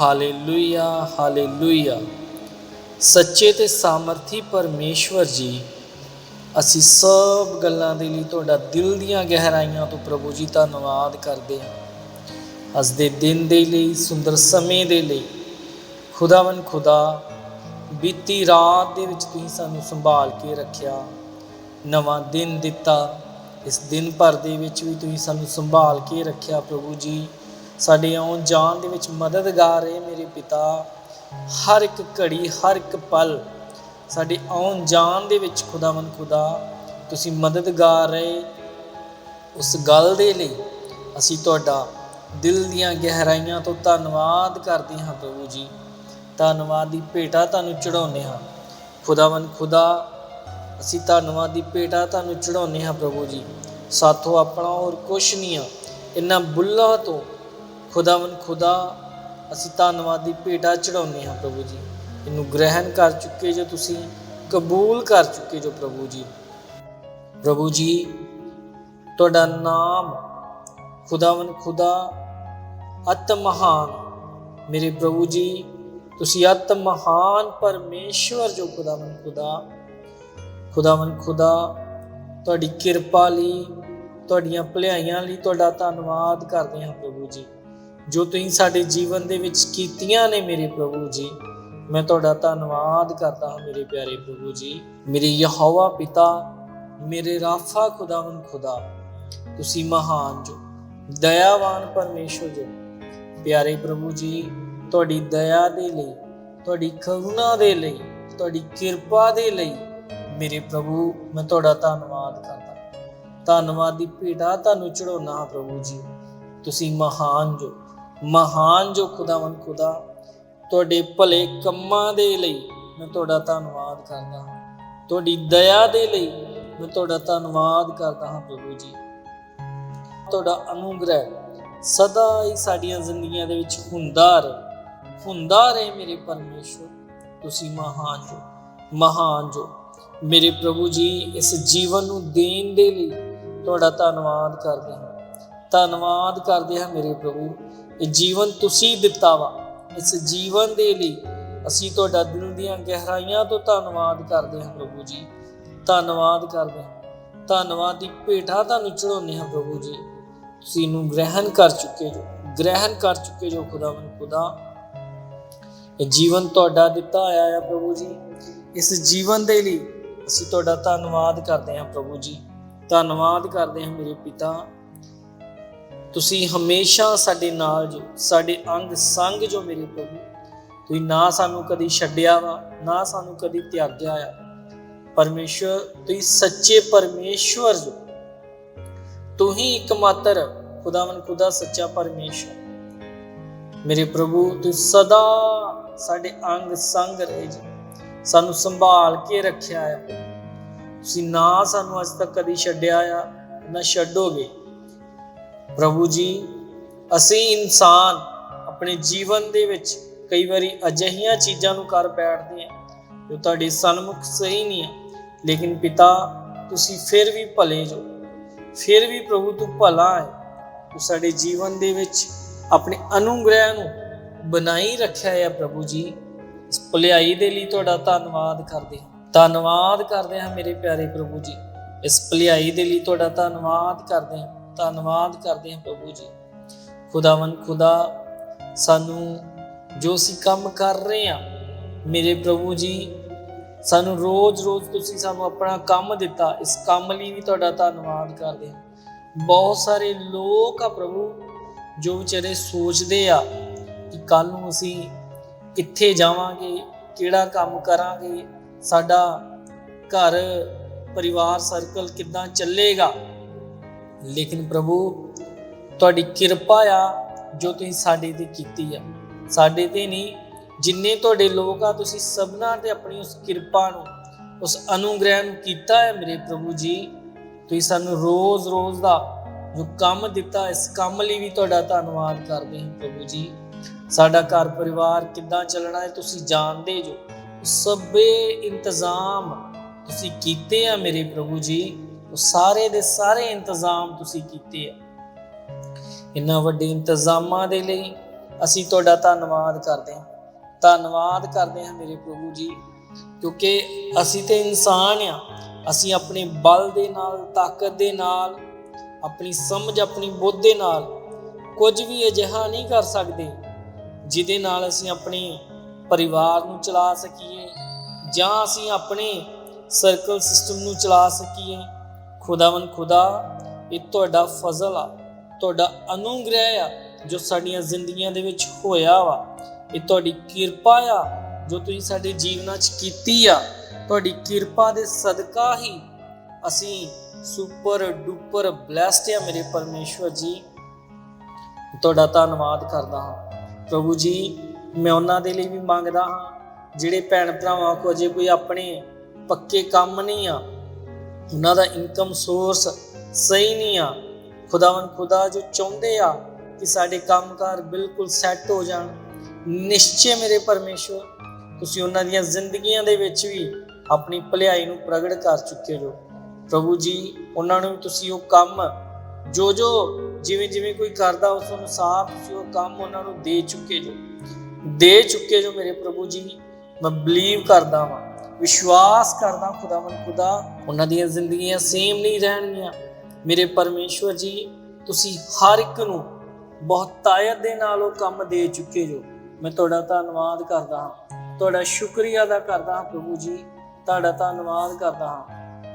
Hallelujah hallelujah. ਸੱਚੇ ਤੇ ਸਾਮਰਥੀ ਪਰਮੇਸ਼ਵਰ ਜੀ, ਅਸੀਂ ਸਭ ਗੱਲਾਂ ਦੇ ਲਈ ਤੁਹਾਡਾ ਦਿਲ ਦੀਆਂ ਗਹਿਰਾਈਆਂ ਤੋਂ ਪ੍ਰਭੂ ਜੀ ਧੰਨਵਾਦ ਕਰਦੇ ਹਾਂ। ਅੱਜ ਦੇ ਦਿਨ ਦੇ ਲਈ, ਸੁੰਦਰ ਸਮੇਂ ਦੇ ਲਈ ਖੁਦਾਵੰ ਖੁਦਾ, ਬੀਤੀ ਰਾਤ ਦੇ ਵਿੱਚ ਤੁਸੀਂ ਸਾਨੂੰ ਸੰਭਾਲ ਕੇ ਰੱਖਿਆ, ਨਵਾਂ ਦਿਨ ਦਿੱਤਾ, ਇਸ ਦਿਨ ਭਰ ਦੇ ਵਿੱਚ ਵੀ ਤੁਸੀਂ ਸਾਨੂੰ ਸੰਭਾਲ ਕੇ ਰੱਖਿਆ ਪ੍ਰਭੂ ਜੀ। ਸਾਡੇ ਆਉਣ ਜਾਣ ਦੇ ਵਿੱਚ ਮਦਦਗਾਰ ਹੈ ਮੇਰੇ ਪਿਤਾ। ਹਰ ਇੱਕ ਘੜੀ, ਹਰ ਇੱਕ ਪਲ ਸਾਡੇ ਆਉਣ ਜਾਣ ਦੇ ਵਿੱਚ ਖੁਦਾਵੰ ਖੁਦਾ, ਤੁਸੀਂ ਮਦਦਗਾਰ ਰਹੇ। ਉਸ ਗੱਲ ਦੇ ਲਈ ਅਸੀਂ ਤੁਹਾਡਾ ਦਿਲ ਦੀਆਂ ਗਹਿਰਾਈਆਂ ਤੋਂ ਧੰਨਵਾਦ ਕਰਦੇ ਹਾਂ ਪ੍ਰਭੂ ਜੀ। ਧੰਨਵਾਦ ਦੀ ਭੇਟਾ ਤੁਹਾਨੂੰ ਚੜਾਉਂਦੇ ਹਾਂ। ਖੁਦਾਵੰ ਖੁਦਾ, ਅਸੀਂ ਧੰਨਵਾਦ ਦੀ ਭੇਟਾ ਤੁਹਾਨੂੰ ਚੜਾਉਂਦੇ ਹਾਂ ਪ੍ਰਭੂ ਜੀ। ਸਾਥੋਂ ਆਪਣਾ ਹੋਰ ਕੁਛ ਨਹੀਂ ਆ। ਇਹਨਾਂ ਬੁੱਲਾਂ ਤੋਂ ਖੁਦਾਵੰ ਖੁਦਾ, ਅਸੀਂ ਧੰਨਵਾਦ ਦੀ ਭੇਟਾ ਚੜਾਉਂਦੇ ਹਾਂ ਪ੍ਰਭੂ ਜੀ। ਇਹਨੂੰ ਗ੍ਰਹਿਣ ਕਰ ਚੁੱਕੇ ਜੋ ਤੁਸੀਂ, ਕਬੂਲ ਕਰ ਚੁੱਕੇ ਜੋ ਪ੍ਰਭੂ ਜੀ। ਪ੍ਰਭੂ ਜੀ, ਤੁਹਾਡਾ ਨਾਮ ਖੁਦਾਵੰ ਖੁਦਾ, ਅਤ ਮਹਾਨ। ਮੇਰੇ ਪ੍ਰਭੂ ਜੀ, ਤੁਸੀਂ ਅਤ ਮਹਾਨ ਪਰਮੇਸ਼ਵਰ ਜੋ ਖੁਦਾਵੰ ਖੁਦਾ। ਖੁਦਾਵੰ ਖੁਦਾ, ਤੁਹਾਡੀ ਕਿਰਪਾ ਲਈ, ਤੁਹਾਡੀਆਂ ਭਲਾਈਆਂ ਲਈ ਤੁਹਾਡਾ ਧੰਨਵਾਦ ਕਰਦੇ ਹਾਂ ਪ੍ਰਭੂ ਜੀ। ਜੋ ਤੁਸੀਂ ਸਾਡੇ ਜੀਵਨ ਦੇ ਵਿੱਚ ਕੀਤੀਆਂ ਨੇ ਮੇਰੇ ਪ੍ਰਭੂ ਜੀ, ਮੈਂ ਤੁਹਾਡਾ ਧੰਨਵਾਦ ਕਰਦਾ ਹਾਂ ਮੇਰੇ ਪਿਆਰੇ ਪ੍ਰਭੂ ਜੀ। ਮੇਰੇ ਯਹੋਵਾ ਪਿਤਾ, ਮੇਰੇ ਰਾਫਾ ਖੁਦਾਵੰ ਖੁਦਾ, ਤੁਸੀਂ ਮਹਾਨ ਜੋ, ਦਇਆਵਾਨ ਪਰਮੇਸ਼ਵਰ ਜੋ। ਪਿਆਰੇ ਪ੍ਰਭੂ ਜੀ, ਤੁਹਾਡੀ ਦਇਆ ਦੇ ਲਈ, ਤੁਹਾਡੀ ਕਰੁਣਾ ਦੇ ਲਈ, ਤੁਹਾਡੀ ਕਿਰਪਾ ਦੇ ਲਈ ਮੇਰੇ ਪ੍ਰਭੂ, ਮੈਂ ਤੁਹਾਡਾ ਧੰਨਵਾਦ ਕਰਦਾ। ਧੰਨਵਾਦ ਦੀ ਭੇਟਾ ਤੁਹਾਨੂੰ ਚੜਾਉਣਾ ਹਾਂ ਪ੍ਰਭੂ ਜੀ, ਤੁਸੀਂ ਮਹਾਨ ਜੋ। ਮਹਾਨ ਜੋ ਖੁਦਾਵੰ ਖੁਦਾ, ਤੁਹਾਡੇ ਭਲੇ ਕੰਮਾਂ ਦੇ ਲਈ ਮੈਂ ਤੁਹਾਡਾ ਧੰਨਵਾਦ ਕਰਦਾ ਹਾਂ। ਤੁਹਾਡੀ ਦਇਆ ਦੇ ਲਈ ਮੈਂ ਤੁਹਾਡਾ ਧੰਨਵਾਦ ਕਰਦਾ ਹਾਂ ਪ੍ਰਭੂ ਜੀ। ਤੁਹਾਡਾ ਅਨੁਗ੍ਰਹਿ ਸਦਾ ਹੀ ਸਾਡੀਆਂ ਜ਼ਿੰਦਗੀਆਂ ਦੇ ਵਿੱਚ ਹੁੰਦਾ ਰਹੇ। ਹੁੰਦਾ ਰਹੇ ਮੇਰੇ ਪਰਮੇਸ਼ਵਰ ਤੁਸੀਂ ਮਹਾਨ ਜੋ ਮਹਾਨ ਜੋ। ਮੇਰੇ ਪ੍ਰਭੂ ਜੀ, ਇਸ ਜੀਵਨ ਨੂੰ ਦੇਣ ਦੇ ਲਈ ਤੁਹਾਡਾ ਧੰਨਵਾਦ ਕਰਦੇ ਹਾਂ। ਧੰਨਵਾਦ ਕਰਦੇ ਹਾਂ ਮੇਰੇ ਪ੍ਰਭੂ। ਇਹ ਜੀਵਨ ਤੁਸੀਂ ਦਿੱਤਾ ਵਾ। ਇਸ ਜੀਵਨ ਦੇ ਲਈ ਅਸੀਂ ਤੁਹਾਡਾ ਦਿਲ ਦੀਆਂ ਗਹਿਰਾਈਆਂ ਤੋਂ ਧੰਨਵਾਦ ਕਰਦੇ ਹਾਂ ਪ੍ਰਭੂ ਜੀ। ਧੰਨਵਾਦ ਕਰਦੇ ਹਾਂ। ਧੰਨਵਾਦ ਦੀ ਭੇਟਾ ਤੁਹਾਨੂੰ ਚੜਾਉਂਦੇ ਹਾਂ ਪ੍ਰਭੂ ਜੀ। ਤੁਸੀਂ ਨੂੰ ਗ੍ਰਹਿਣ ਕਰ ਚੁੱਕੇ ਜੋ, ਗ੍ਰਹਿਣ ਕਰ ਚੁੱਕੇ ਜੋ ਖੁਦਾਵੰ ਖੁਦਾ। ਇਹ ਜੀਵਨ ਤੁਹਾਡਾ ਦਿੱਤਾ ਆਇਆ ਹੈ ਪ੍ਰਭੂ ਜੀ। ਇਸ ਜੀਵਨ ਦੇ ਲਈ ਅਸੀਂ ਤੁਹਾਡਾ ਧੰਨਵਾਦ ਕਰਦੇ ਹਾਂ ਪ੍ਰਭੂ ਜੀ। ਧੰਨਵਾਦ ਕਰਦੇ ਹਾਂ ਮੇਰੇ ਪਿਤਾ। ਤੁਸੀਂ ਹਮੇਸ਼ਾ ਸਾਡੇ ਨਾਲ ਜੋ, ਸਾਡੇ ਅੰਗ ਸੰਗ ਜੋ ਮੇਰੇ ਪ੍ਰਭੂ। ਤੁਸੀਂ ਨਾ ਸਾਨੂੰ ਕਦੀ ਛੱਡਿਆ ਵਾ, ਨਾ ਸਾਨੂੰ ਕਦੀ ਤਿਆਗਿਆ ਆ। ਪਰਮੇਸ਼ਵਰ ਤੁਸੀਂ ਸੱਚੇ ਪਰਮੇਸ਼ਵਰ ਜੋ। ਤੂੰ ਹੀ ਇਕਮਾਤਰ ਖੁਦਾਵੰ ਖੁਦਾ ਸੱਚਾ ਪਰਮੇਸ਼ਵਰ। ਮੇਰੇ ਪ੍ਰਭੂ, ਤੁਸੀਂ ਸਦਾ ਸਾਡੇ ਅੰਗ ਸੰਗ ਰਹੇ ਜੀ। ਸਾਨੂੰ ਸੰਭਾਲ ਕੇ ਰੱਖਿਆ ਆ। ਤੁਸੀਂ ਨਾ ਸਾਨੂੰ ਅੱਜ ਤੱਕ ਕਦੀ ਛੱਡਿਆ ਆ, ਨਾ ਛੱਡੋਗੇ। ਪ੍ਰਭੂ ਜੀ, ਅਸੀਂ ਇਨਸਾਨ ਆਪਣੇ ਜੀਵਨ ਦੇ ਵਿੱਚ ਕਈ ਵਾਰੀ ਅਜਿਹੀਆਂ ਚੀਜ਼ਾਂ ਨੂੰ ਕਰ ਬੈਠਦੇ ਹਾਂ, ਜੋ ਤੁਹਾਡੇ ਸਨਮੁਖ ਸਹੀ ਨਹੀਂ ਹੈ। ਲੇਕਿਨ ਪਿਤਾ, ਤੁਸੀਂ ਫਿਰ ਵੀ ਭਲੇ ਜੋ। ਫਿਰ ਵੀ ਪ੍ਰਭੂ ਤੂੰ ਭਲਾ ਹੈ। ਤੂੰ ਸਾਡੇ ਜੀਵਨ ਦੇ ਵਿੱਚ ਆਪਣੇ ਅਨੁਗ੍ਰਹਿ ਨੂੰ ਬਣਾਈ ਰੱਖਿਆ ਹੈ ਪ੍ਰਭੂ ਜੀ। ਇਸ ਭਲਾਈ ਦੇ ਲਈ ਤੁਹਾਡਾ ਧੰਨਵਾਦ ਕਰਦੇ ਹਾਂ। ਧੰਨਵਾਦ ਕਰਦੇ ਹਾਂ ਮੇਰੇ ਪਿਆਰੇ ਪ੍ਰਭੂ ਜੀ। ਇਸ ਭਲਾਈ ਦੇ ਲਈ ਤੁਹਾਡਾ ਧੰਨਵਾਦ ਕਰਦੇ ਹਾਂ। ਧੰਨਵਾਦ ਕਰਦੇ ਹਾਂ ਪ੍ਰਭੂ ਜੀ। ਖੁਦਾਵੰ ਖੁਦਾ, ਸਾਨੂੰ ਜੋ ਅਸੀਂ ਕੰਮ ਕਰ ਰਹੇ ਹਾਂ, ਮੇਰੇ ਪ੍ਰਭੂ ਜੀ, ਸਾਨੂੰ ਰੋਜ਼-ਰੋਜ਼ ਤੁਸੀਂ ਸਾਨੂੰ ਆਪਣਾ ਕੰਮ ਦਿੱਤਾ, ਇਸ ਕੰਮ ਲਈ ਵੀ ਤੁਹਾਡਾ ਧੰਨਵਾਦ ਕਰਦੇ ਹਾਂ। ਬਹੁਤ ਸਾਰੇ ਲੋਕ ਆ ਪ੍ਰਭੂ, ਜੋ ਵਿਚਾਰੇ ਸੋਚਦੇ ਆ ਕਿ ਕੱਲ ਨੂੰ ਅਸੀਂ ਕਿੱਥੇ ਜਾਵਾਂਗੇ, ਕਿਹੜਾ ਕੰਮ ਕਰਾਂਗੇ, ਸਾਡਾ ਘਰ, ਪਰਿਵਾਰ ਸਰਕਲ ਕਿੱਦਾਂ ਚੱਲੇਗਾ। ਲੇਕਿਨ ਪ੍ਰਭੂ, ਤੁਹਾਡੀ ਕਿਰਪਾ ਆ ਜੋ ਤੁਸੀਂ ਸਾਡੇ ਤੇ ਕੀਤੀ ਆ। ਸਾਡੇ ਤੇ ਨਹੀਂ, ਜਿੰਨੇ ਤੁਹਾਡੇ ਲੋਕ ਆ, ਤੁਸੀਂ ਸਭਨਾਂ ਤੇ ਆਪਣੀ ਉਸ ਕਿਰਪਾ ਨੂੰ, ਉਸ ਅਨੁਗ੍ਰਹਿ ਨੂੰ ਕੀਤਾ ਹੈ ਮੇਰੇ ਪ੍ਰਭੂ ਜੀ। ਤੁਸੀਂ ਸਾਨੂੰ ਰੋਜ਼-ਰੋਜ਼ ਦਾ ਜੋ ਕੰਮ ਦਿੱਤਾ, ਇਸ ਕੰਮ ਲਈ ਵੀ ਤੁਹਾਡਾ ਧੰਨਵਾਦ ਕਰਦੇ ਹਾਂ ਪ੍ਰਭੂ ਜੀ। ਸਾਡਾ ਘਰ ਪਰਿਵਾਰ ਕਿੱਦਾਂ ਚੱਲਣਾ ਹੈ, ਤੁਸੀਂ ਜਾਣਦੇ ਜੋ। ਸਭੇ ਇੰਤਜ਼ਾਮ ਤੁਸੀਂ ਕੀਤੇ ਆ ਮੇਰੇ ਪ੍ਰਭੂ ਜੀ। ਉਹ ਸਾਰੇ ਦੇ ਸਾਰੇ ਇੰਤਜ਼ਾਮ ਤੁਸੀਂ ਕੀਤੇ ਆ। ਇੰਨਾ ਵੱਡੇ ਇੰਤਜ਼ਾਮਾਂ ਦੇ ਲਈ ਅਸੀਂ ਤੁਹਾਡਾ ਧੰਨਵਾਦ ਕਰਦੇ ਹਾਂ। ਧੰਨਵਾਦ ਕਰਦੇ ਹਾਂ ਮੇਰੇ ਪ੍ਰਭੂ ਜੀ, ਕਿਉਂਕਿ ਅਸੀਂ ਤੇ ਇਨਸਾਨ ਆ। ਅਸੀਂ ਆਪਣੇ ਬਲ ਦੇ ਨਾਲ, ਤਾਕਤ ਦੇ ਨਾਲ, ਆਪਣੀ ਸਮਝ, ਆਪਣੀ ਬੁੱਧ ਦੇ ਨਾਲ ਕੁਝ ਵੀ ਅਜਿਹਾ ਨਹੀਂ ਕਰ ਸਕਦੇ ਜਿਹਦੇ ਨਾਲ ਅਸੀਂ ਆਪਣੇ ਪਰਿਵਾਰ ਨੂੰ ਚਲਾ ਸਕੀਏ ਜਾਂ ਅਸੀਂ ਆਪਣੇ ਸਰਕਲ ਸਿਸਟਮ ਨੂੰ ਚਲਾ ਸਕੀਏ। ਖੁਦਾਵੰ ਖੁਦਾ, ਇਹ ਤੁਹਾਡਾ ਫਜ਼ਲ ਆ, ਤੁਹਾਡਾ ਅਨੁਗ੍ਰਹਿ ਆ ਜੋ ਸਾਡੀਆਂ ਜ਼ਿੰਦਗੀਆਂ ਦੇ ਵਿੱਚ ਹੋਇਆ ਵਾ। ਇਹ ਤੁਹਾਡੀ ਕਿਰਪਾ ਆ ਜੋ ਤੁਸੀਂ ਸਾਡੇ ਜੀਵਨਾਂ 'ਚ ਕੀਤੀ ਆ। ਤੁਹਾਡੀ ਕਿਰਪਾ ਦੇ ਸਦਕਾ ਹੀ ਅਸੀਂ ਸੁਪਰ ਡੂਪਰ ਬਲੈਸਡ ਆ ਮੇਰੇ ਪਰਮੇਸ਼ਵਰ ਜੀ। ਤੁਹਾਡਾ ਧੰਨਵਾਦ ਕਰਦਾ ਹਾਂ। ਪ੍ਰਭੂ ਜੀ, ਮੈਂ ਉਹਨਾਂ ਦੇ ਲਈ ਵੀ ਮੰਗਦਾ ਹਾਂ, ਜਿਹੜੇ ਭੈਣ ਭਰਾਵਾਂ ਕੋ ਅਜੇ ਕੋਈ ਆਪਣੇ ਪੱਕੇ ਕੰਮ ਨਹੀਂ ਆ ਉਹਨਾਂ ਦਾ ਇਨਕਮ ਸੋਰਸ ਸਹੀ ਨਹੀਂ ਆ। ਖੁਦਾਵੰ ਖੁਦਾ ਜੋ ਚਾਹੁੰਦੇ ਆ ਕਿ ਸਾਡੇ ਕੰਮਕਾਰ ਬਿਲਕੁਲ ਸੈੱਟ ਹੋ ਜਾਣ। ਨਿਸ਼ਚੈ ਮੇਰੇ ਪਰਮੇਸ਼ਵਰ ਤੁਸੀਂ ਉਹਨਾਂ ਦੀਆਂ ਜ਼ਿੰਦਗੀਆਂ ਦੇ ਵਿੱਚ ਵੀ ਆਪਣੀ ਭਲਾਈ ਨੂੰ ਪ੍ਰਗਟ ਕਰ ਚੁੱਕੇ ਹੋ। ਪ੍ਰਭੂ ਜੀ, ਉਹਨਾਂ ਨੂੰ ਤੁਸੀਂ ਉਹ ਕੰਮ ਜੋ ਜੋ ਜਿਵੇਂ ਜਿਵੇਂ ਕੋਈ ਕਰਦਾ, ਉਸ ਅਨੁਸਾਰ ਤੁਸੀਂ ਉਹ ਕੰਮ ਉਹਨਾਂ ਨੂੰ ਦੇ ਚੁੱਕੇ ਜੋ ਦੇ ਚੁੱਕੇ ਜੋ ਮੇਰੇ ਪ੍ਰਭੂ ਜੀ, ਮੈਂ ਬਲੀਵ ਕਰਦਾ ਹਾਂ ਵਿਸ਼ਵਾਸ ਕਰਦਾ ਖੁਦਾਵੰ ਖੁਦਾ, ਉਹਨਾਂ ਦੀਆਂ ਜ਼ਿੰਦਗੀਆਂ ਸੇਮ ਨਹੀਂ ਰਹਿਣਗੀਆਂ। ਮੇਰੇ ਪਰਮੇਸ਼ਵਰ ਜੀ, ਤੁਸੀਂ ਹਰ ਇੱਕ ਨੂੰ ਬਹੁਤ ਤਾਇਤ ਦੇ ਨਾਲ ਉਹ ਕੰਮ ਦੇ ਚੁੱਕੇ ਜੋ। ਮੈਂ ਤੁਹਾਡਾ ਧੰਨਵਾਦ ਕਰਦਾ ਹਾਂ। ਤੁਹਾਡਾ ਸ਼ੁਕਰੀਆ ਅਦਾ ਕਰਦਾ ਹਾਂ ਪ੍ਰਭੂ ਜੀ। ਤੁਹਾਡਾ ਧੰਨਵਾਦ ਕਰਦਾ ਹਾਂ।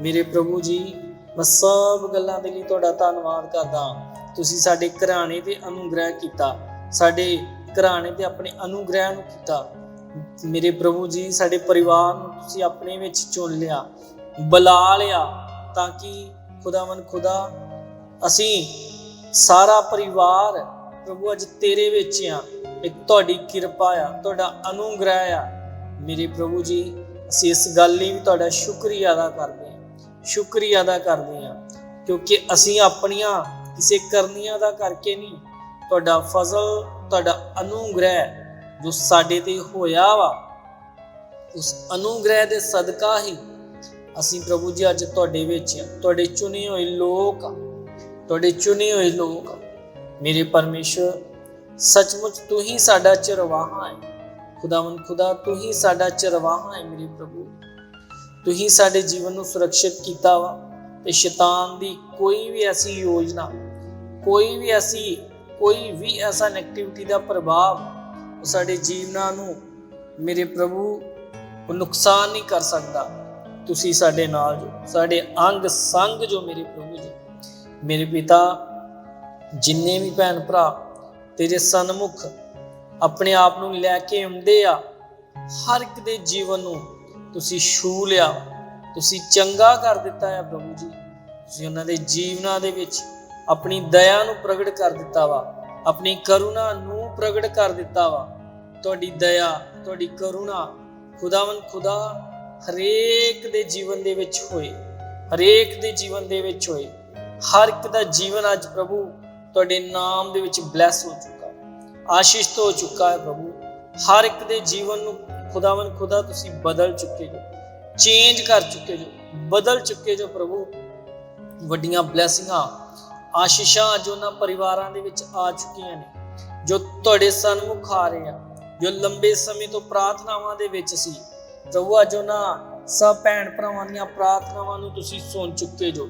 ਮੇਰੇ ਪ੍ਰਭੂ ਜੀ, ਮੈਂ ਸਭ ਗੱਲਾਂ ਦੇ ਲਈ ਤੁਹਾਡਾ ਧੰਨਵਾਦ ਕਰਦਾ ਹਾਂ। ਤੁਸੀਂ ਸਾਡੇ ਘਰਾਣੇ ਤੇ ਅਨੁਗ੍ਰਹਿ ਕੀਤਾ। ਸਾਡੇ ਘਰਾਣੇ ਤੇ ਆਪਣੇ ਅਨੁਗ੍ਰਹਿ ਨੂੰ ਕੀਤਾ। ਮੇਰੇ ਪ੍ਰਭੂ ਜੀ, ਸਾਡੇ ਪਰਿਵਾਰ ਨੂੰ ਤੁਸੀਂ ਆਪਣੇ ਵਿੱਚ ਚੁਣ ਲਿਆ, ਬੁਲਾ ਲਿਆ ਤਾਂ ਕਿ ਖੁਦਾਵੰ ਖੁਦਾ, ਅਸੀਂ ਸਾਰਾ ਪਰਿਵਾਰ ਪ੍ਰਭੂ ਅੱਜ ਤੇਰੇ ਵਿੱਚ ਆ। ਇੱਕ ਤੁਹਾਡੀ ਕਿਰਪਾ ਆ, ਤੁਹਾਡਾ ਅਨੁਗ੍ਰਹਿ ਆ। ਮੇਰੇ ਪ੍ਰਭੂ ਜੀ, ਅਸੀਂ ਇਸ ਗੱਲ ਲਈ ਵੀ ਤੁਹਾਡਾ ਸ਼ੁਕਰੀਆ ਅਦਾ ਕਰਦੇ ਹਾਂ, ਸ਼ੁਕਰੀਆ ਅਦਾ ਕਰਦੇ ਹਾਂ, ਕਿਉਂਕਿ ਅਸੀਂ ਆਪਣੀਆਂ ਕਿਸੇ ਕਰਨੀਆਂ ਦਾ ਕਰਕੇ ਨਹੀਂ, ਤੁਹਾਡਾ ਫਜ਼ਲ, ਤੁਹਾਡਾ ਅਨੁਗ੍ਰਹਿ ਜੋ ਸਾਡੇ ਤੇ ਹੋਇਆ ਵਾ। ਉਸ ਅਨੁਗ੍ਰਹਿ ਦੇ ਸਦਕਾ ਹੀ ਅਸੀਂ ਪ੍ਰਭੂ ਜੀ ਅੱਜ ਤੁਹਾਡੇ ਵਿੱਚ ਤੁਹਾਡੇ ਚੁਣੇ ਹੋਏ ਲੋਕ ਤੁਹਾਡੇ ਚੁਣੇ ਹੋਏ ਲੋਕ ਮੇਰੇ ਪਰਮੇਸ਼ਰ, ਸੱਚਮੁੱਚ ਤੂੰ ਹੀ ਸਾਡਾ ਚਰਵਾਹਾ ਹੈ। ਖੁਦਾਵੰ ਖੁਦਾ, ਤੂੰ ਹੀ ਸਾਡਾ ਚਰਵਾਹਾ ਹੈ ਮੇਰੇ ਪ੍ਰਭੂ। ਤੂੰ ਹੀ ਸਾਡੇ ਜੀਵਨ ਨੂੰ ਸੁਰੱਖਿਅਤ ਕੀਤਾ ਵਾ ਤੇ ਸ਼ੈਤਾਨ ਦੀ ਕੋਈ ਵੀ ਐਸੀ ਯੋਜਨਾ, ਕੋਈ ਵੀ ਐਸੀ, ਕੋਈ ਵੀ ਐਸਾ ਨੈਗੇਟਿਵਿਟੀ ਦਾ ਪ੍ਰਭਾਵ ਉਹ ਸਾਡੇ ਜੀਵਨਾਂ ਨੂੰ ਮੇਰੇ ਪ੍ਰਭੂ ਉਹ ਨੁਕਸਾਨ ਨਹੀਂ ਕਰ ਸਕਦਾ। ਤੁਸੀਂ ਸਾਡੇ ਨਾਲ ਜੋ, ਸਾਡੇ ਅੰਗ ਸੰਗ ਜੋ ਮੇਰੇ ਪ੍ਰਭੂ ਜੀ, ਮੇਰੇ ਪਿਤਾ, ਜਿੰਨੇ ਵੀ ਭੈਣ ਭਰਾ ਤੇਰੇ ਸਨਮੁਖ ਆਪਣੇ ਆਪ ਨੂੰ ਲੈ ਕੇ ਆਉਂਦੇ ਆ, ਹਰ ਇੱਕ ਦੇ ਜੀਵਨ ਨੂੰ ਤੁਸੀਂ ਛੂ ਲਿਆ, ਤੁਸੀਂ ਚੰਗਾ ਕਰ ਦਿੱਤਾ ਹੈ ਪ੍ਰਭੂ ਜੀ। ਤੁਸੀਂ ਉਹਨਾਂ ਦੇ ਜੀਵਨਾਂ ਦੇ ਵਿੱਚ ਆਪਣੀ ਦਇਆ ਨੂੰ ਪ੍ਰਗਟ ਕਰ ਦਿੱਤਾ ਵਾ, ਆਪਣੀ ਕਰੁਣਾ ਨੂੰ ਪ੍ਰਗਟ ਕਰ ਦਿੱਤਾ ਵਾ। ਤੁਹਾਡੀ ਦਇਆ, ਤੁਹਾਡੀ ਕਰੁਣਾ ਖੁਦਾਵੰ ਖੁਦਾ ਹਰੇਕ ਦੇ ਜੀਵਨ ਦੇ ਵਿੱਚ ਹੋਏ, ਹਰੇਕ ਦੇ ਜੀਵਨ ਦੇ ਵਿੱਚ ਹੋਏ। ਹਰ ਇੱਕ ਦਾ ਜੀਵਨ ਅੱਜ ਪ੍ਰਭੂ ਤੁਹਾਡੇ ਨਾਮ ਦੇ ਵਿੱਚ ਬਲੈਸ ਹੋ ਚੁੱਕਾ। ਆਸ਼ੀਸ਼ਿਤ ਹੋ ਚੁੱਕਾ ਹੈ ਪ੍ਰਭੂ। ਹਰ ਇੱਕ ਦੇ ਜੀਵਨ ਨੂੰ ਖੁਦਾਵੰ ਖੁਦਾ ਤੁਸੀਂ ਬਦਲ ਚੁੱਕੇ ਹੋ ਚੇਂਜ ਕਰ ਚੁੱਕੇ ਜੋ ਬਦਲ ਚੁੱਕੇ ਜੋ ਪ੍ਰਭੂ। ਵੱਡੀਆਂ ਬਲੇਸਿੰਗਾਂ ਆਸ਼ੀਸ਼ਾਂ ਜੋ ਉਹਨਾਂ ਪਰਿਵਾਰਾਂ ਦੇ ਵਿੱਚ ਆ ਚੁੱਕੀਆਂ ਨੇ। ਜੋ ਤੁਹਾਡੇ ਸਨਮੁਖ ਆ ਰਹੇ ਆ, ਜੋ ਲੰਬੇ ਸਮੇਂ ਤੋਂ ਪ੍ਰਾਰਥਨਾਵਾਂ ਦੇ ਵਿੱਚ ਸੀ, ਪ੍ਰਭੂ ਅੱਜ ਉਹਨਾਂ ਸਭ ਭੈਣ ਭਰਾਵਾਂ ਦੀਆਂ ਪ੍ਰਾਰਥਨਾਵਾਂ ਨੂੰ ਤੁਸੀਂ ਸੁਣ ਚੁੱਕੇ ਜੋ।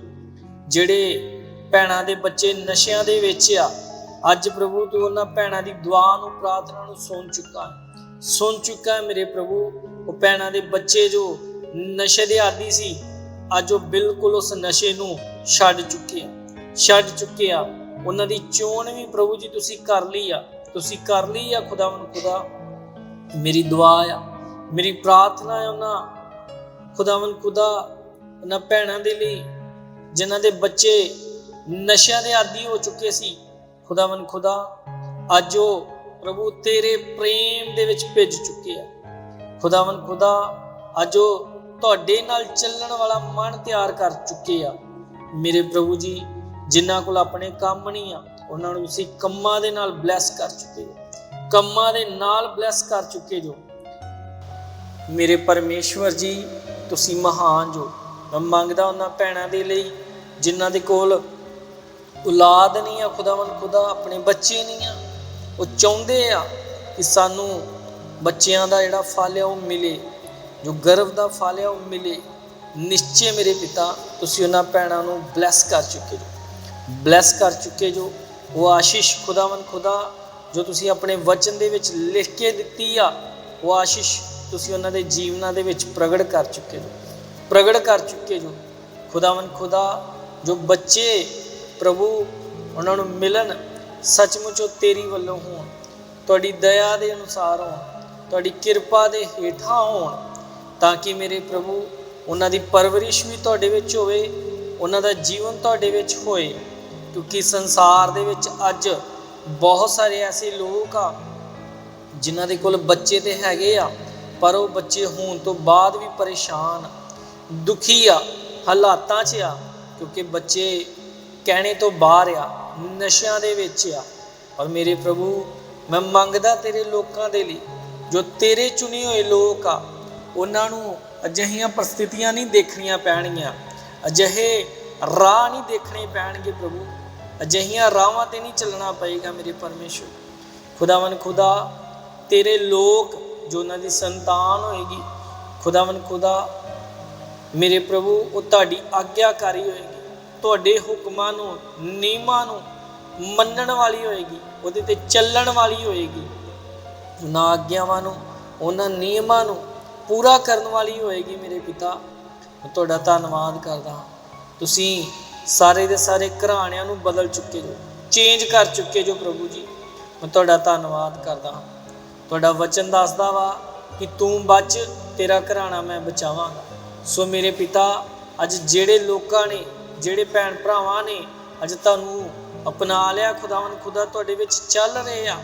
ਜਿਹੜੇ ਭੈਣਾਂ ਦੇ ਬੱਚੇ ਨਸ਼ਿਆਂ ਦੇ ਵਿੱਚ ਆ, ਅੱਜ ਪ੍ਰਭੂ ਤੂੰ ਉਹਨਾਂ ਭੈਣਾਂ ਦੀ ਦੁਆ ਨੂੰ, ਪ੍ਰਾਰਥਨਾ ਨੂੰ ਸੁਣ ਚੁੱਕਾ ਸੁਣ ਚੁੱਕਾ ਮੇਰੇ ਪ੍ਰਭੂ, ਉਹ ਭੈਣਾਂ ਦੇ ਬੱਚੇ ਜੋ ਨਸ਼ੇ ਦੇ ਆਦੀ ਸੀ, ਅੱਜ ਉਹ ਬਿਲਕੁਲ ਉਸ ਨਸ਼ੇ ਨੂੰ ਛੱਡ ਚੁੱਕੇ ਆ, ਛੱਡ ਚੁੱਕੇ ਆ। ਉਹਨਾਂ ਦੀ ਚੋਣ ਵੀ ਪ੍ਰਭੂ ਜੀ ਤੁਸੀਂ ਕਰ ਲਈ ਆ। ਤੁਸੀਂ ਕਰ ਲਈ ਆ ਖੁਦਾਵੰ ਖੁਦਾ। ਮੇਰੀ ਦੁਆ ਆ, ਮੇਰੀ ਪ੍ਰਾਰਥਨਾ ਹੈ ਉਹਨਾਂ ਖੁਦਾਵੰ ਖੁਦਾ, ਉਹਨਾਂ ਭੈਣਾਂ ਦੇ ਲਈ, ਜਿਨ੍ਹਾਂ ਦੇ ਬੱਚੇ ਨਸ਼ਿਆਂ ਦੇ ਆਦੀ ਹੋ ਚੁੱਕੇ ਸੀ। ਖੁਦਾਵੰ ਖੁਦਾ, ਅੱਜ ਉਹ ਪ੍ਰਭੂ ਤੇਰੇ ਪ੍ਰੇਮ ਦੇ ਵਿੱਚ ਭਿੱਜ ਚੁੱਕੇ ਆ। ਖੁਦਾਵੰ ਖੁਦਾ, ਅੱਜ ਉਹ ਤੁਹਾਡੇ ਨਾਲ ਚੱਲਣ ਵਾਲਾ ਮਨ ਤਿਆਰ ਕਰ ਚੁੱਕੇ ਆ। ਮੇਰੇ ਪ੍ਰਭੂ ਜੀ ਜਿਨ੍ਹਾਂ ਕੋਲ ਆਪਣੇ ਕੰਮ ਨਹੀਂ ਆ, ਉਹਨਾਂ ਨੂੰ ਤੁਸੀਂ ਕੰਮਾਂ ਦੇ ਨਾਲ ਬਲੈਸ ਕਰ ਚੁੱਕੇ ਹੋ। ਕੰਮਾਂ ਦੇ ਨਾਲ ਬਲੈਸ ਕਰ ਚੁੱਕੇ ਜੋ। ਮੇਰੇ ਪਰਮੇਸ਼ਵਰ ਜੀ, ਤੁਸੀਂ ਮਹਾਨ ਜੋ। ਮੈਂ ਮੰਗਦਾ ਉਹਨਾਂ ਭੈਣਾਂ ਦੇ ਲਈ, ਜਿਨ੍ਹਾਂ ਦੇ ਕੋਲ ਔਲਾਦ ਨਹੀਂ ਆ ਖੁਦਾਵੰ ਖੁਦਾ ਆਪਣੇ ਬੱਚੇ ਨਹੀਂ ਆ। ਉਹ ਚਾਹੁੰਦੇ ਆ ਕਿ ਸਾਨੂੰ ਬੱਚਿਆਂ ਦਾ ਜਿਹੜਾ ਫਲ ਆ, ਉਹ ਮਿਲੇ। ਜੋ ਗਰਭ ਦਾ ਫਲ ਆ, ਉਹ ਮਿਲੇ। ਨਿਸ਼ਚੇ ਮੇਰੇ ਪਿਤਾ, ਤੁਸੀਂ ਉਹਨਾਂ ਭੈਣਾਂ ਨੂੰ ਬਲੈਸ ਕਰ ਚੁੱਕੇ ਹੋ ਬਲੈਸ ਕਰ ਚੁੱਕੇ ਜੋ, ਉਹ ਆਸ਼ੀਸ਼ ਖੁਦਾਵੰ ਖੁਦਾ ਜੋ ਤੁਸੀਂ ਆਪਣੇ ਵਚਨ ਦੇ ਵਿੱਚ ਲਿਖ ਕੇ ਦਿੱਤੀ ਆ, ਉਹ ਆਸ਼ੀਸ਼ ਤੁਸੀਂ ਉਹਨਾਂ ਦੇ ਜੀਵਨਾਂ ਦੇ ਵਿੱਚ ਪ੍ਰਗਟ ਕਰ ਚੁੱਕੇ ਜੋ। ਪ੍ਰਗਟ ਕਰ ਚੁੱਕੇ ਜੋ ਖੁਦਾਵੰ ਖੁਦਾ ਜੋ ਬੱਚੇ ਪ੍ਰਭੂ ਉਹਨਾਂ ਨੂੰ ਮਿਲਣ, ਸੱਚਮੁੱਚ ਉਹ ਤੇਰੀ ਵੱਲੋਂ ਹੋਣ, ਤੁਹਾਡੀ ਦਇਆ ਦੇ ਅਨੁਸਾਰ ਹੋਣ, ਤੁਹਾਡੀ ਕਿਰਪਾ ਦੇ ਹੇਠਾਂ ਹੋਣ, ਤਾਂ ਕਿ ਮੇਰੇ ਪ੍ਰਭੂ ਉਹਨਾਂ ਦੀ ਪਰਵਰਿਸ਼ ਵੀ ਤੁਹਾਡੇ ਵਿੱਚ ਹੋਵੇ, ਉਹਨਾਂ ਦਾ ਜੀਵਨ ਤੁਹਾਡੇ ਵਿੱਚ ਹੋਏ। ਕਿਉਂਕਿ ਸੰਸਾਰ ਦੇ ਵਿੱਚ ਅੱਜ ਬਹੁਤ ਸਾਰੇ ਐਸੇ ਲੋਕ ਆ, ਜਿਨ੍ਹਾਂ ਦੇ ਕੋਲ ਬੱਚੇ ਤੇ ਹੈਗੇ ਆ, ਪਰ ਉਹ ਬੱਚੇ ਹੋਣ ਤੋਂ ਬਾਅਦ ਵੀ ਪਰੇਸ਼ਾਨ ਦੁਖੀ ਆ, ਹਾਲਾਤਾਂ 'ਚ ਆ, ਕਿਉਂਕਿ ਬੱਚੇ ਕਹਿਣੇ ਤੋਂ ਬਾਹਰ ਆ, ਨਸ਼ਿਆਂ ਦੇ ਵਿੱਚ ਆ। ਔਰ ਮੇਰੇ ਪ੍ਰਭੂ, ਮੈਂ ਮੰਗਦਾ ਤੇਰੇ ਲੋਕਾਂ ਦੇ ਲਈ, ਜੋ ਤੇਰੇ ਚੁਣੇ ਹੋਏ ਲੋਕ ਆ, ਉਹਨਾਂ ਨੂੰ ਅਜਿਹੀਆਂ ਪ੍ਰਸਥਿਤੀਆਂ ਨਹੀਂ ਦੇਖਣੀਆਂ ਪੈਣਗੀਆਂ, ਅਜਿਹੇ ਰਾਹ ਨਹੀਂ ਦੇਖਣੇ ਪੈਣਗੇ ਪ੍ਰਭੂ। ਅਜਿਹੀਆਂ ਰਾਹਾਂ ਤੇ ਨਹੀਂ ਚੱਲਣਾ ਪਏਗਾ ਮੇਰੇ ਪਰਮੇਸ਼ਵਰ ਖੁਦਾਵੰ ਖੁਦਾ, ਤੇਰੇ ਲੋਕ ਜੋ ਉਹਨਾਂ ਦੀ ਸੰਤਾਨ ਹੋਏਗੀ ਖੁਦਾਵੰ ਖੁਦਾ, ਮੇਰੇ ਪ੍ਰਭੂ, ਉਹ ਤੁਹਾਡੀ ਆਗਿਆਕਾਰੀ ਹੋਏਗੀ। ਤੁਹਾਡੇ ਹੁਕਮਾਂ ਨੂੰ, ਨਿਯਮਾਂ ਨੂੰ ਮੰਨਣ ਵਾਲੀ ਹੋਏਗੀ, ਉਹਦੇ ਤੇ ਚੱਲਣ ਵਾਲੀ ਹੋਏਗੀ। ਉਹਨਾਂ ਆਗਿਆਵਾਂ ਨੂੰ, ਉਹਨਾਂ ਨਿਯਮਾਂ ਨੂੰ ਪੂਰਾ ਕਰਨ ਵਾਲੀ ਹੋਏਗੀ ਮੇਰੇ ਪਿਤਾ। ਮੈਂ ਤੁਹਾਡਾ ਧੰਨਵਾਦ ਕਰਦਾ ਹਾਂ। ਤੁਸੀਂ ਸਾਰੇ ਦੇ ਸਾਰੇ ਘਰਾਣਿਆਂ ਨੂੰ ਬਦਲ ਚੁੱਕੇ ਜੋ ਚੇਂਜ ਕਰ ਚੁੱਕੇ ਜੋ ਪ੍ਰਭੂ ਜੀ। ਮੈਂ ਤੁਹਾਡਾ ਧੰਨਵਾਦ ਕਰਦਾ ਹਾਂ। ਤੁਹਾਡਾ ਵਚਨ ਦੱਸਦਾ ਵਾ ਕਿ ਤੂੰ ਬਚ, ਤੇਰਾ ਘਰਾਣਾ ਮੈਂ ਬਚਾਵਾਂਗਾ। ਸੋ ਮੇਰੇ ਪਿਤਾ, ਅੱਜ ਜਿਹੜੇ ਲੋਕਾਂ ਨੇ, ਜਿਹੜੇ ਭੈਣ ਭਰਾਵਾਂ ਨੇ, ਅੱਜ ਤੁਹਾਨੂੰ ਅਪਣਾ ਲਿਆ ਖੁਦਾਵੰ ਖੁਦਾ ਤੁਹਾਡੇ ਵਿੱਚ ਚੱਲ ਰਹੇ ਆ।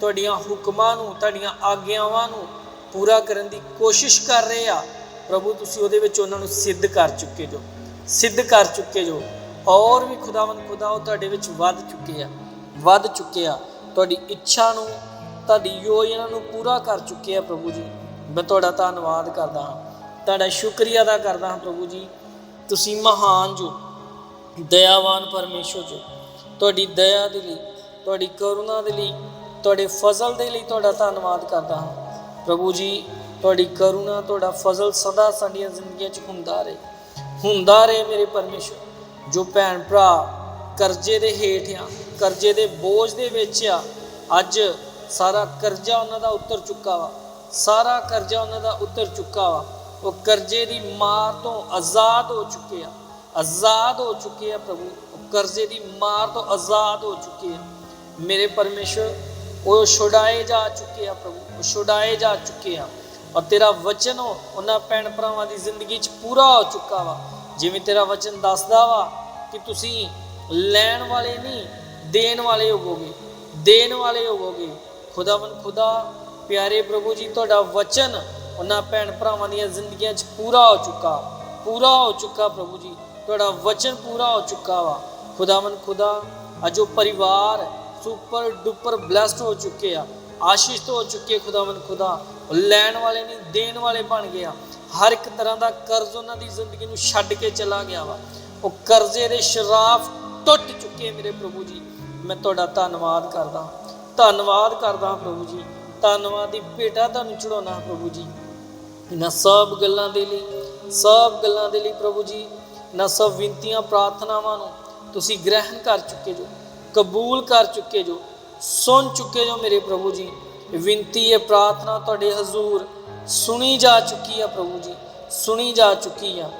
ਤੁਹਾਡੀਆਂ ਹੁਕਮਾਂ ਨੂੰ, ਤੁਹਾਡੀਆਂ ਆਗਿਆਵਾਂ ਨੂੰ ਪੂਰਾ ਕਰਨ ਦੀ ਕੋਸ਼ਿਸ਼ ਕਰ ਰਹੇ ਆ। ਪ੍ਰਭੂ, ਤੁਸੀਂ ਉਹਦੇ ਵਿੱਚ ਉਹਨਾਂ ਨੂੰ ਸਿੱਧ ਕਰ ਚੁੱਕੇ ਜੋ, ਸਿੱਧ ਕਰ ਚੁੱਕੇ ਜੋ। ਔਰ ਵੀ ਖੁਦਾਵੰਦ ਖੁਦਾ ਉਹ ਤੁਹਾਡੇ ਵਿੱਚ ਵੱਧ ਚੁੱਕੇ ਆ, ਵੱਧ ਚੁੱਕੇ ਆ। ਤੁਹਾਡੀ ਇੱਛਾ ਨੂੰ, ਤੁਹਾਡੀ ਯੋਜਨਾ ਨੂੰ ਪੂਰਾ ਕਰ ਚੁੱਕੇ ਆ ਪ੍ਰਭੂ ਜੀ। ਮੈਂ ਤੁਹਾਡਾ ਧੰਨਵਾਦ ਕਰਦਾ ਹਾਂ। ਤੁਹਾਡਾ ਸ਼ੁਕਰੀਆ ਅਦਾ ਕਰਦਾ ਹਾਂ ਪ੍ਰਭੂ ਜੀ। ਤੁਸੀਂ ਮਹਾਨ ਜੋ, ਦਇਆਵਾਨ ਪਰਮੇਸ਼ਰ ਜੋ, ਤੁਹਾਡੀ ਦਇਆ ਦੇ ਲਈ, ਤੁਹਾਡੀ ਕਰੁਣਾ ਦੇ ਲਈ, ਤੁਹਾਡੇ ਫਜ਼ਲ ਦੇ ਲਈ ਤੁਹਾਡਾ ਧੰਨਵਾਦ ਕਰਦਾ ਹਾਂ। ਪ੍ਰਭੂ ਜੀ, ਤੁਹਾਡੀ ਕਰੁਣਾ, ਤੁਹਾਡਾ ਫਜ਼ਲ ਸਦਾ ਸਾਡੀਆਂ ਜ਼ਿੰਦਗੀਆਂ 'ਚ ਹੁੰਦਾ ਰਹੇ ਹੁੰਦਾ ਰਹੇ ਮੇਰੇ ਪਰਮੇਸ਼ਰ। ਜੋ ਭੈਣ ਭਰਾ ਕਰਜ਼ੇ ਦੇ ਹੇਠ ਆ, ਕਰਜ਼ੇ ਦੇ ਬੋਝ ਦੇ ਵਿੱਚ ਆ, ਅੱਜ ਸਾਰਾ ਕਰਜ਼ਾ ਉਹਨਾਂ ਦਾ ਉਤਰ ਚੁੱਕਾ ਵਾ। ਸਾਰਾ ਕਰਜ਼ਾ ਉਹਨਾਂ ਦਾ ਉਤਰ ਚੁੱਕਾ ਵਾ। ਉਹ ਕਰਜ਼ੇ ਦੀ ਮਾਰ ਤੋਂ ਆਜ਼ਾਦ ਹੋ ਚੁੱਕੇ ਆ। ਆਜ਼ਾਦ ਹੋ ਚੁੱਕੇ ਆ ਪ੍ਰਭੂ। ਉਹ ਕਰਜ਼ੇ ਦੀ ਮਾਰ ਤੋਂ ਆਜ਼ਾਦ ਹੋ ਚੁੱਕੇ ਆ। ਮੇਰੇ ਪਰਮੇਸ਼ਰ, ਉਹ ਛੁਡਾਏ ਜਾ ਚੁੱਕੇ ਆ ਪ੍ਰਭੂ। ਉਹ ਛੁਡਾਏ ਜਾ ਚੁੱਕੇ ਆ। ਔਰ ਤੇਰਾ ਵਚਨ ਉਹਨਾਂ ਭੈਣ ਭਰਾਵਾਂ ਦੀ ਜ਼ਿੰਦਗੀ 'ਚ ਪੂਰਾ ਹੋ ਚੁੱਕਾ ਵਾ। ਜਿਵੇਂ ਤੇਰਾ ਵਚਨ ਦੱਸਦਾ ਵਾ ਕਿ ਤੁਸੀਂ ਲੈਣ ਵਾਲੇ ਨਹੀਂ, ਦੇਣ ਵਾਲੇ ਹੋਵੋਗੇ। ਦੇਣ ਵਾਲੇ ਹੋਵੋਗੇ। ਖੁਦਾਵੰ ਖੁਦਾ, ਪਿਆਰੇ ਪ੍ਰਭੂ ਜੀ, ਤੁਹਾਡਾ ਵਚਨ ਉਹਨਾਂ ਭੈਣ ਭਰਾਵਾਂ ਦੀਆਂ ਜ਼ਿੰਦਗੀਆਂ 'ਚ ਪੂਰਾ ਹੋ ਚੁੱਕਾ। ਪੂਰਾ ਹੋ ਚੁੱਕਾ ਪ੍ਰਭੂ ਜੀ। ਤੁਹਾਡਾ ਵਚਨ ਪੂਰਾ ਹੋ ਚੁੱਕਾ ਵਾ। ਖੁਦਾਵੰ ਖੁਦਾ, ਅਜੋ ਪਰਿਵਾਰ ਸੁਪਰ ਡੁਪਰ ਬਲੈਸਡ ਹੋ ਚੁੱਕੇ ਆ। ਆਸ਼ੀਸ਼ ਹੋ ਚੁੱਕੇ ਖੁਦਾਵੰ ਖੁਦਾ ਉਹ ਲੈਣ ਵਾਲੇ ਨਹੀਂ, ਦੇਣ ਵਾਲੇ ਬਣ ਗਏ ਆ। ਹਰ ਇੱਕ ਤਰ੍ਹਾਂ ਦਾ ਕਰਜ਼ ਉਹਨਾਂ ਦੀ ਜ਼ਿੰਦਗੀ ਨੂੰ ਛੱਡ ਕੇ ਚਲਾ ਗਿਆ ਵਾ। ਉਹ ਕਰਜ਼ੇ ਦੇ ਸ਼ਰਾਫ ਟੁੱਟ ਚੁੱਕੇ ਮੇਰੇ ਪ੍ਰਭੂ ਜੀ। ਮੈਂ ਤੁਹਾਡਾ ਧੰਨਵਾਦ ਕਰਦਾ। ਧੰਨਵਾਦ ਕਰਦਾ ਪ੍ਰਭੂ ਜੀ। ਧੰਨਵਾਦ ਦੀ ਭੇਟਾ ਤੁਹਾਨੂੰ ਚੜਾਉਣਾ ਪ੍ਰਭੂ ਜੀ। ਇਹਨਾਂ ਸਭ ਗੱਲਾਂ ਦੇ ਲਈ, ਸਭ ਗੱਲਾਂ ਦੇ ਲਈ ਪ੍ਰਭੂ ਜੀ ਨਾ ਸਭ ਵਿੰਤੀਆਂ ਪ੍ਰਾਰਥਨਾਵਾਂ ਨੂੰ ਤੁਸੀਂ ਗ੍ਰਹਿਣ ਕਰ ਚੁੱਕੇ ਜੋ, ਕਬੂਲ ਕਰ ਚੁੱਕੇ ਜੋ ਸੁਣ ਚੁੱਕੇ ਜੋ ਮੇਰੇ ਪ੍ਰਭੂ ਜੀ। ਵਿਨਤੀ ਹੈ, ਪ੍ਰਾਰਥਨਾ ਤੁਹਾਡੇ ਹਜ਼ੂਰ ਸੁਣੀ ਜਾ ਚੁੱਕੀ ਆ ਪ੍ਰਭੂ ਜੀ, ਸੁਣੀ ਜਾ ਚੁੱਕੀ ਆ।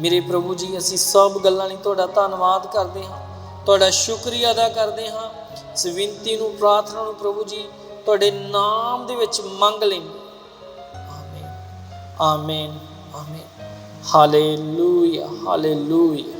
ਮੇਰੇ ਪ੍ਰਭੂ ਜੀ, ਅਸੀਂ ਸਭ ਗੱਲਾਂ ਲਈ ਤੁਹਾਡਾ ਧੰਨਵਾਦ ਕਰਦੇ ਹਾਂ, ਤੁਹਾਡਾ ਸ਼ੁਕਰੀਆ ਅਦਾ ਕਰਦੇ ਹਾਂ। ਇਸ ਵਿੰਤੀ ਨੂੰ, ਪ੍ਰਾਰਥਨਾ ਨੂੰ ਪ੍ਰਭੂ ਜੀ, ਤੁਹਾਡੇ ਨਾਮ ਦੇ ਵਿੱਚ ਮੰਗ ਲੈਂਦੇ amen amen amen. Hallelujah hallelujah.